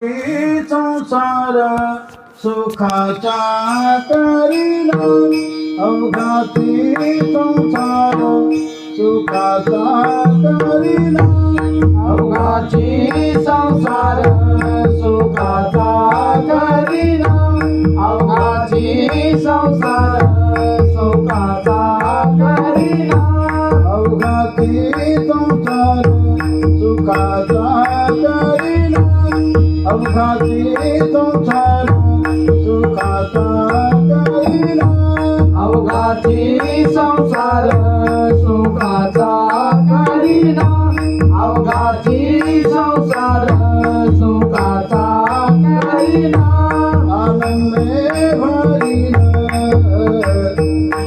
संसार सुखाचा करीना अवघाती संसार सुखाचा करीना अवघाची संसार सुखाचा करीना अवघाची संसार सुखाचा करीना अवघाती संसार सुखाचा अवघाती संसार सुखाचा करीना अवघाती संसार सुखाचा करीना अवघाती संसार सुखाचा करीना आनंद भरी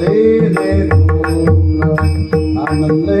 देने तुम आनंदे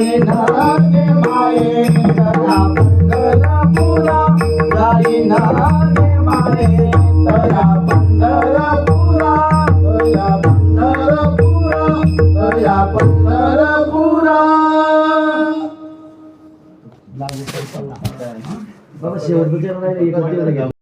जाईन गे माये दया पंढरपुरा. जाईन गे माये दया पंढरपुरा. दया पंढरपुरा दया पंढरपुरा. बाबा शेवटचं